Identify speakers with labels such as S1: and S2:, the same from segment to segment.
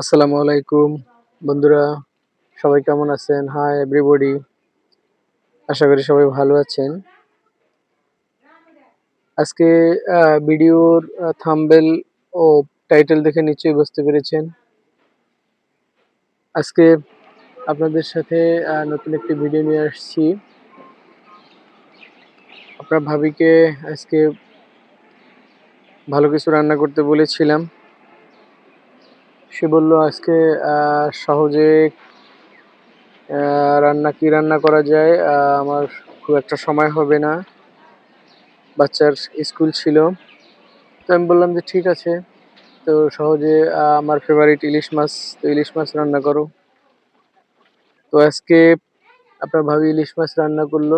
S1: আসসালামু আলাইকুম। বন্ধুরা, সবাই কেমন আছেন? হাই এভরিবডি আশা করি সবাই ভালো আছেন। আজকে ভিডিওর থাম্বেল ও টাইটেল দেখে নিশ্চয়ই বুঝতে পেরেছেন। আজকে আপনাদের সাথে নতুন একটি ভিডিও নিয়ে আসছি। আপনার ভাবিকে আজকে ভালো কিছু রান্না করতে বলেছিলাম। সে বলল, আজকে সহজে রান্না কি রান্না করা যায়? আমার খুব একটা সময় হবে না। বাচ্চার স্কুল ছিল। তো আমি বললাম যে, ঠিক আছে। তো সহজে আমার ফেভারিট ইলিশ মাছ, তো ইলিশ মাছ রান্না করো। তো আজকে আপনার ভাবি ইলিশ মাছ রান্না করল।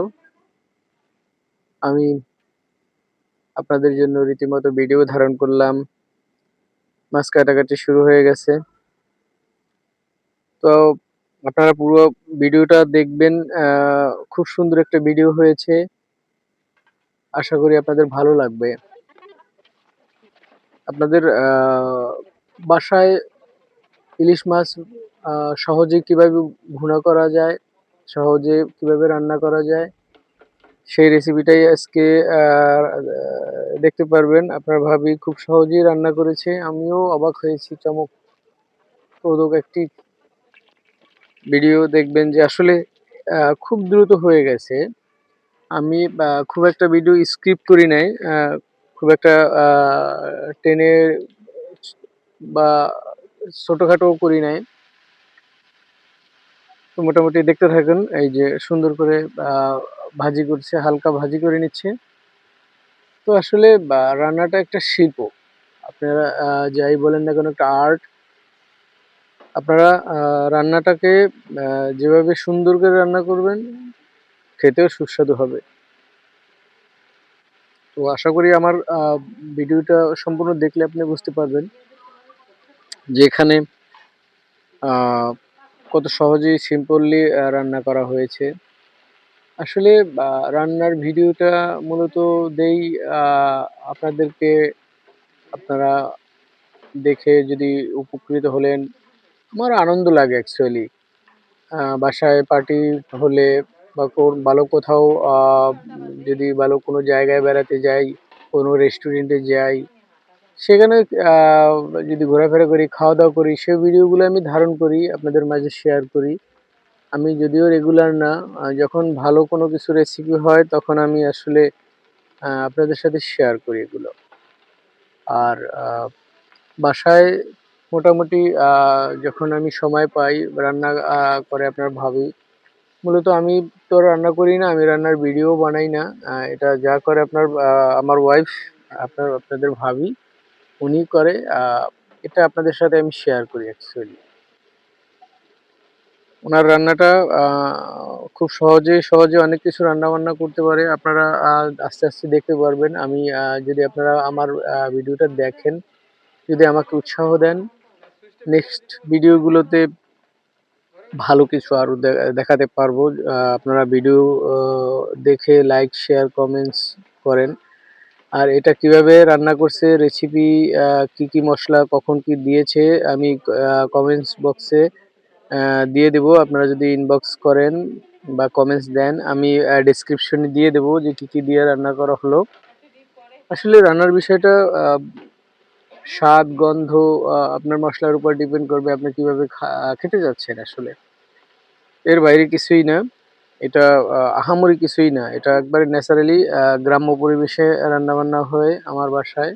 S1: আমি আপনাদের জন্য রীতিমতো ভিডিও ধারণ করলাম। মাছ কাটাকাটি শুরু হয়ে গেছে। তো আপনারা পুরো ভিডিওটা দেখবেন খুব সুন্দর একটা ভিডিও হয়েছে। আশা করি আপনাদের ভালো লাগবে। আপনাদের বাসায় ইলিশ মাছ সহজে কীভাবে ভুনা করা যায়, সহজে কীভাবে রান্না করা যায়, সেই রেসিপিটাই আজকে দেখতে পারবেন, আপনার ভাবি খুব সহজেই রান্না করেছে, আমিও অবাক হয়েছি চমক চমকপ্রদক একটি ভিডিও দেখবেন যে আসলে খুব দ্রুত হয়ে গেছে। আমি খুব একটা ভিডিও স্ক্রিপ্ট করি নাই খুব একটা টেনে বা, ছোটখাটো করি নাই। তো মোটামুটি দেখতে থাকুন, এই যে সুন্দর করে ভাজি করছে, হালকা ভাজি করে নিচ্ছে। তো আসলে রান্নাটা একটা শিল্প। আপনারা যাই বলেন না কেন, একটা আর্ট আপনারা রান্নাটাকে যেভাবে সুন্দর করে রান্না করবেন, খেতেও সুস্বাদু হবে। তো আশা করি আমার ভিডিওটা সম্পূর্ণ দেখলে আপনি বুঝতে পারবেন যে এখানে কত সহজেই সিম্পলি রান্না করা হয়েছে। আসলে রান্নার ভিডিওটা মূলত দেই আহ, আপনাদেরকে আপনারা দেখে যদি উপকৃত হলেন আমার আনন্দ লাগে অ্যাকচুয়ালি বাসায় পার্টি হলে বা কোন ভালো কোথাও আহ, যদি ভালো কোনো জায়গায় বেড়াতে যাই কোনো রেস্টুরেন্টে যাই সেখানে আহ, যদি ঘোরাফেরা করি খাওয়া দাওয়া করি সেই ভিডিওগুলো আমি ধারণ করি আপনাদের মাঝে শেয়ার করি। আমি যদিও রেগুলার না যখন ভালো কোনো কিছু রেসিপি হয়, তখন আমি আসলে আপনাদের সাথে শেয়ার করি এগুলো। আর বাসায় মোটামুটি যখন আমি সময় পাই, রান্না করে আপনার ভাবি, মূলত আমি তো রান্না করি না, আমি রান্নার ভিডিও বানাই না এটা যা করে আপনার আমার ওয়াইফ আপনার, আপনাদের ভাবি, উনি করে এটা আপনাদের সাথে আমি শেয়ার করি অ্যাকচুয়ালি ওনার রান্নাটা খুব সহজে সহজে অনেক কিছু রান্না বান্না করতে পারে। আপনারা আস্তে আস্তে দেখতে পারবেন। আমি যদি আপনারা আমার ভিডিওটা দেখেন, যদি আমাকে উৎসাহ দেন নেক্সট ভিডিওগুলোতে ভালো কিছু আরও দেখাতে পারব। আপনারা ভিডিও দেখে লাইক শেয়ার কমেন্টস করেন। আর এটা কীভাবে রান্না করছে রেসিপি কি কি মশলা, কখন কি দিয়েছে, আমি কমেন্টস বক্সে দিয়ে দেব। আপনারা যদি ইনবক্স করেন বা কমেন্টস দেন, আমি ডেসক্রিপশনে দিয়ে দেব যে কি কি দিয়ে রান্না করা হলো। আসলে রান্নার বিষয়টা স্বাদ, গন্ধ আপনার মশলার উপর ডিপেন্ড করবে আপনি কীভাবে খেতে যাচ্ছেন আসলে। এর বাইরে কিছুই না। এটা আহামরি কিছুই না। এটা একবারে ন্যাচারালি গ্রাম্য পরিবেশে রান্না বান্না হয় আমার বাসায়।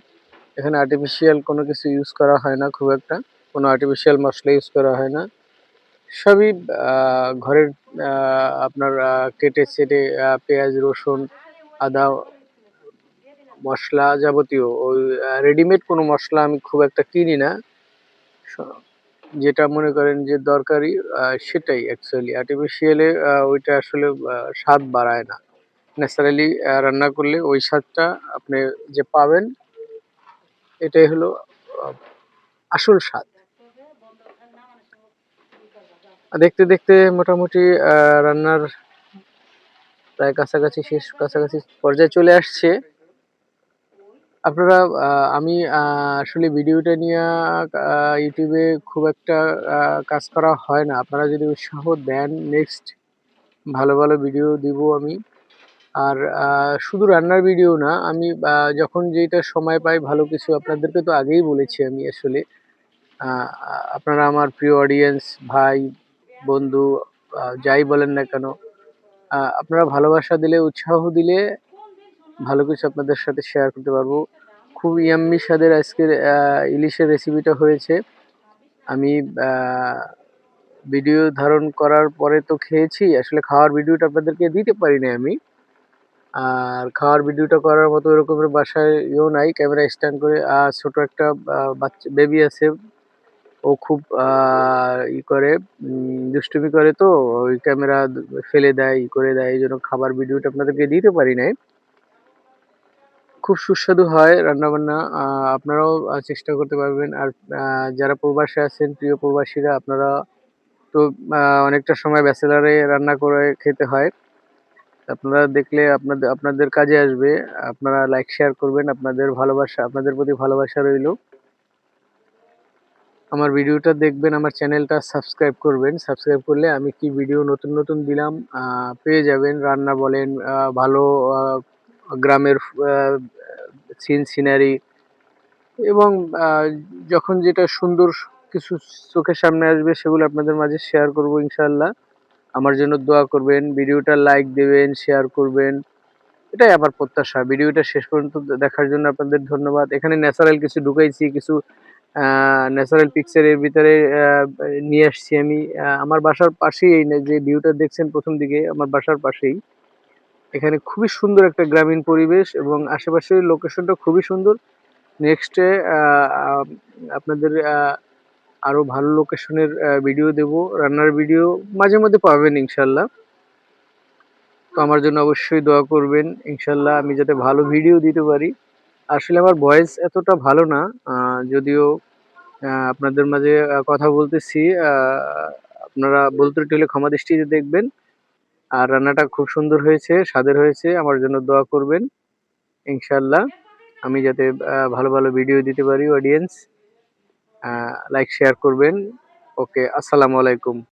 S1: এখানে আর্টিফিশিয়াল কোনো কিছু ইউজ করা হয় না খুব একটা। কোনো আর্টিফিশিয়াল মশলা ইউজ করা হয় না। সবই ঘরের আপনার কেটে ছেটে পেঁয়াজ, রসুন, আদা, মশলা যাবতীয়, ওই রেডিমেড কোনো মশলা আমি খুব একটা কিনি না। যেটা মনে করেন যে দরকারি সেটাই অ্যাকচুয়ালি আর্টিফিশিয়ালে ওইটা আসলে স্বাদ বাড়ায় না। ন্যাচারালি রান্না করলে ওই স্বাদটা আপনি যে পাবেন, এটাই হলো আসল স্বাদ আর দেখতে দেখতে মোটামুটি রান্নার প্রায় কাছাকাছি শেষ কাছাকাছি পর্যায়ে চলে আসছে আপনারা আমি আসলে ভিডিওটা নিয়ে ইউটিউবে খুব একটা কাজ করা হয় না। আপনারা যদি উৎসাহ দেন নেক্সট ভালো, ভালো ভিডিও দিব আমি। আর শুধু রান্নার ভিডিও না, আমি যখন যেটা সময় পাই ভালো কিছু আপনাদেরকে তো আগেই বলেছি আমি আসলে। আপনারা আমার প্রিয় অডিয়েন্স, ভাই, বন্ধু যাই বলেন না কেন, আপনারা ভালোবাসা দিলে, উৎসাহ দিলে ভালো কিছু আপনাদের সাথে শেয়ার করতে পারব। খুব ইয়াম্মি স্বাদের আজকের ইলিশের রেসিপিটা হয়েছে। আমি ভিডিও ধারণ করার পরে তো খেয়েছি। আসলে খাওয়ার ভিডিওটা আপনাদেরকে দিতে পারি নাই আমি। আর খাওয়ার ভিডিওটা করার মতো ওরকমের বাসায় ইয়েও নাই। ক্যামেরা স্ট্যান্ড করে আর ছোট একটা বাচ্চা বেবি আছে। ও খুব ই করে দুষ্টুমি করে তো ওই ক্যামেরা ফেলে দেয়, ই করে দেয়। এই জন্য খাবার ভিডিওটা আপনাদেরকে দিতে পারি নাই। খুব সুস্বাদু হয় রান্নাবান্না। আপনারাও চেষ্টা করতে পারবেন। আর যারা প্রবাসে আছেন, প্রিয় প্রবাসীরা আপনারা তো অনেকটা সময় ব্যাচেলারে রান্না করে খেতে হয়। আপনারা দেখলে আপনাদের আপনাদের কাজে আসবে। আপনারা লাইক, শেয়ার করবেন। আপনাদের ভালোবাসা আপনাদের প্রতি ভালোবাসা রইল। আমার ভিডিওটা দেখবেন, আমার চ্যানেলটা সাবস্ক্রাইব করবেন। সাবস্ক্রাইব করলে আমি কি ভিডিও নতুন, নতুন দিলাম পেয়ে যাবেন। রান্না বলেন, ভালো গ্রামের সিন সিনারি এবং যখন যেটা সুন্দর কিছু চোখের সামনে আসবে সেগুলো আপনাদের মাঝে শেয়ার করব ইনশাল্লাহ আমার জন্য দোয়া করবেন, ভিডিওটা লাইক দেবেন শেয়ার করবেন। এটাই আমার প্রত্যাশা। ভিডিওটা শেষ পর্যন্ত দেখার জন্য আপনাদের ধন্যবাদ। এখানে ন্যাচারাল কিছু ঢুকাইছি, কিছু ন্যাচারাল পিকচার এর ভিতরে নিয়ে আসছি আমি। আমার বাসার পাশেই এই যে ভিউটা দেখছেন প্রথম দিকে, আমার বাসার পাশেই। এখানে খুবই সুন্দর একটা গ্রামীণ পরিবেশ এবং আশেপাশের লোকেশনটা খুবই সুন্দর। নেক্সট আপনাদের আরও ভালো লোকেশনের ভিডিও দেব। রান্নার ভিডিও মাঝে মধ্যে পাবেন ইনশাল্লাহ তো আমার জন্য অবশ্যই দোয়া করবেন। ইনশাল্লাহ আমি যাতে ভালো ভিডিও দিতে পারি। আসলে আমার ভয়েস এতটা ভালো না। যদিও আপনাদের মাঝে কথা বলতেছি। আপনারা বলতে হলে ক্ষমা দৃষ্টিতে দেখবেন। আর রান্নাটা খুব সুন্দর হয়েছে, স্বাদের হয়েছে। আমার জন্য দোয়া করবেন। ইনশাল্লাহ আমি যাতে ভালো, ভালো ভিডিও দিতে পারি অডিয়েন্স। লাইক, শেয়ার করবেন। ওকে, আসসালামু আলাইকুম।